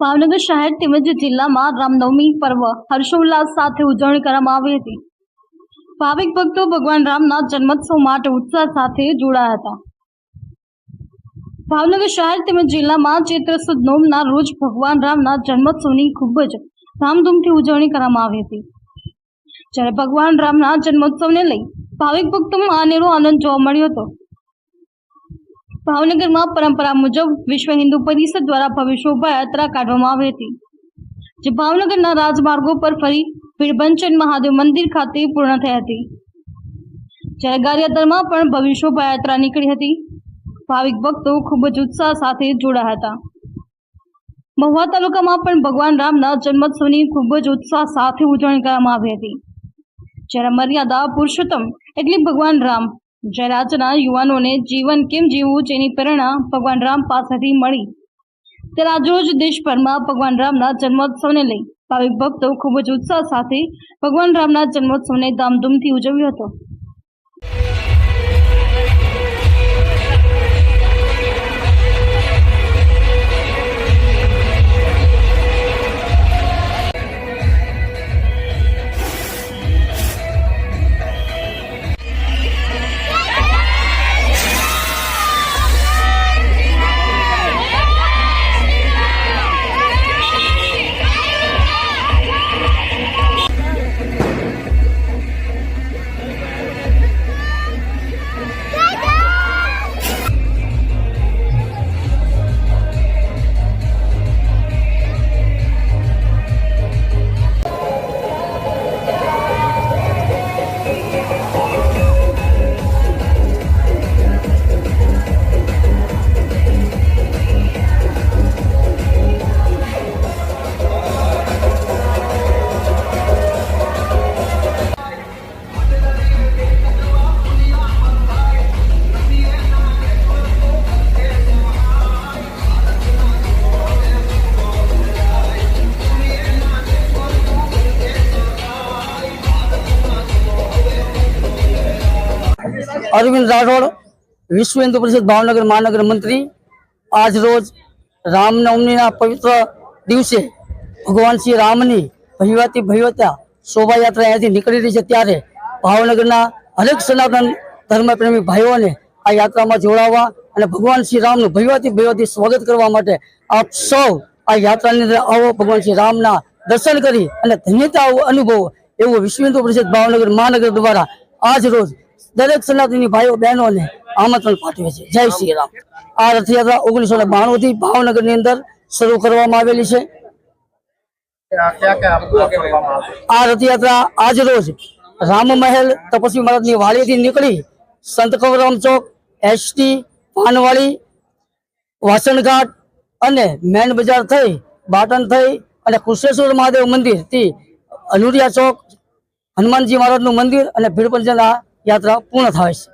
ભાવનગર શહેર તેમજ જિલ્લામાં રામનવમી પર્વ હર્ષોલ્લાસ સાથે ઉજવણી કરવામાં આવી હતી. ભાવિક ભક્તો ભગવાન રામના જન્મોત્સવ માટે ઉત્સાહ સાથે જોડાયા હતા. ભાવનગર શહેર તેમજ જિલ્લામાં ચૈત્ર સુદ નોમના રોજ ભગવાન રામના જન્મોત્સવની ખૂબ જ ધામધૂમથી ઉજવણી કરવામાં આવી હતી. જ્યારે ભગવાન રામના જન્મોત્સવને લઈ ભાવિક ભક્તોમાં અનેરો આનંદ જોવા મળ્યો હતો. ભાવનગરમાં પરંપરા મુજબ વિશ્વ હિન્દુ પરિષદ દ્વારા ભવ્ય શોભાયાત્રા કાઢવામાં આવી હતી, જે ભાવનગરના રાજમાર્ગો પર ફરી વીરભંચન મહાદેવ મંદિર ખાતે પૂર્ણ થઈ હતી. જ્યારે ગારિયાદરમાં પણ ભવ્ય શોભાયાત્રા નીકળી હતી, ભાવિક ભક્તો ખૂબ જ ઉત્સાહ સાથે જોડાયા હતા. મહુવા તાલુકામાં પણ ભગવાન રામના જન્મોત્સવની ખૂબ જ ઉત્સાહ સાથે ઉજવણી કરવામાં આવી હતી. જ્યારે મર્યાદા પુરુષોત્તમ એટલે ભગવાન રામ જ્યારે આજના યુવાનોને જીવન કેમ જીવવું જેની પ્રેરણા ભગવાન રામ પાસેથી મળી. ત્યારે આજરોજ દેશભરમાં ભગવાન રામના જન્મોત્સવને લઈ ભાવિક ભક્તો ખૂબ જ ઉત્સાહ સાથે ભગવાન રામના જન્મોત્સવને ધામધૂમથી ઉજવ્યો હતો. અરવિંદ રાઠોડ, વિશ્વ હિન્દુ પરિષદ ભાવનગર મહાનગર મંત્રી. આજ રોજ રામનવમીના પવિત્ર દિવસે ભગવાન શ્રી રામની ભૈવાતી ભૈવતા શોભાયાત્રા અહીંયાથી નીકળી રહી છે. ત્યારે ભાવનગરના હરેક સનાતન ધર્મપ્રેમી ભાઈઓને આ યાત્રામાં જોડાવા અને ભગવાન શ્રી રામનું ભૈવાતી ભૈવાતી સ્વાગત કરવા માટે આપ સૌ આ યાત્રાની અંદર આવો. ભગવાન શ્રી રામના દર્શન કરી અને ધન્યતા અનુભવો એવું વિશ્વ હિન્દુ પરિષદ ભાવનગર મહાનગર દ્વારા આજ રોજ દરેક સનાતની ભાઈઓ બહેનોને આમંત્રણ પાઠવે છે. જય શ્રી રામ. આ રથયાત્રા ઓગણીસો ને બાણું થી ભાવનગરની અંદર શરૂ કરવામાં આવેલી છે. આ રથયાત્રા આજ રોજ રામ મહેલ તપસ્વી મહારાજની વાડીથી નીકળી સંત કવરામ ચોક એસટી પાનવાડી, વાસણઘાટ અને મેન બજાર થઈ બાટન થઈ અને કુશેશ્વર મહાદેવ મંદિરથી અનુરિયા ચોક, હનુમાનજી મહારાજનું મંદિર અને ભીડપંજના યાત્રા પૂર્ણ થાય છે